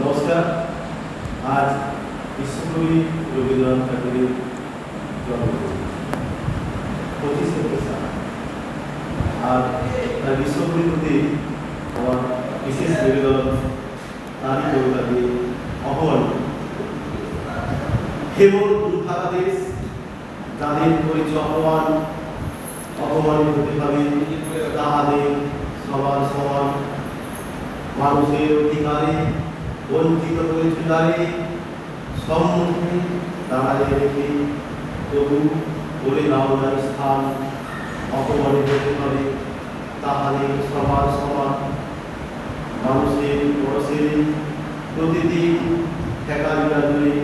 নমস্কার। আজ বিশ্বকবি রবীন্দ্রনাথ ঠাকুরের পঁচিশে বৈশাখ। আর তার বিশ্বকবির প্রতি আমার বিশেষ নিবেদন তারই কবিতা দিয়ে অপমান কেবল দুর্ভাগা দেশ যাদের পরিচয় অপমান অপমানিত হতে হবে তাহাদের সবার সমান, মানুষের অধিকারে বঞ্চিত হয়েছে তারে সম্মুখে দাঁড়ায় রেখে তবু বলে দাও না স্থান। অপমানিত হতে পারে তাহাদের সবার সমান। মানুষের পরশের প্রতিদিন ঠেকালিরা দূরে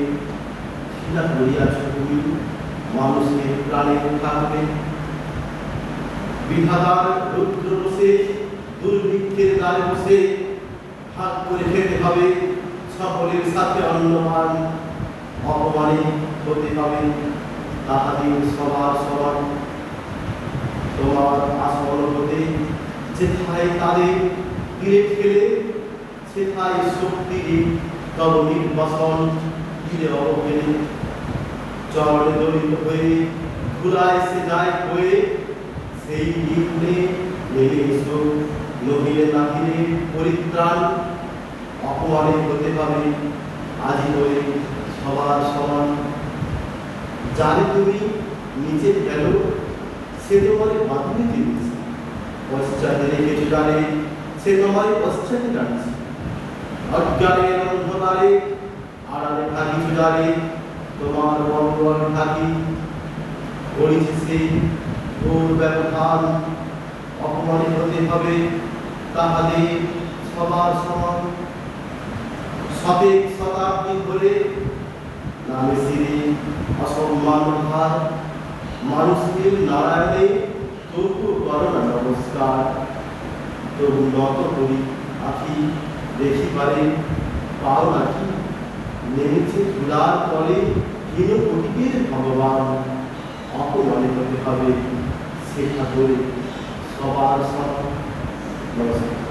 খিলা করিয়াছ তুমি মানুষকে প্রাণে থাকবে। বিধাতার রুদ্র বসে দুর্ভিক্ষের দ্বারে বসে হাত করে খেতে হবে। সকলের সাথে অন্নমান অপমানে হতে হবে। তাহাদের সবার সমান তোমার আসন হতে, যেথায় তাদের তীরে ফেলে, সেথায় শক্তির তব নির্বাসন ফিরে অবহেলে। চরণে দলিত হয়ে, ঘুরায় সে যায় হয়ে সেই নিম্নে নেমে এসো নহিলে নাহিলে পরিত্রাণ অপমানে হতে পারে, আজি হয়ে সবার সমান। জানে তুমি নিচে গেল সে তোমার বাঁধনে দিয়েছে পশ্চাতে রেখেছে জানে, সে তোমার পশ্চাতে টানছে। অজ্ঞানের অন্ধকারে আড়ালে থাকি জানে, তোমার বন্ধন থাকি। করেছে সেই ঘোর ব্যবধান অপমানিত হতে হবে, তাহাদের সবার সমান শতেক শতাব্দী ধরে নামে সিরে অসম্মান ভার, মানুষকে নারায়ণে তবু করো না নমস্কার। তবু নত করি আখি, দেখি পারে পাও নাকি নেমেছে ধুলার তলে হীন কোটিকের ভগবান। অপমানিত হতে হবে শেখা করে সবার সব নমস্কার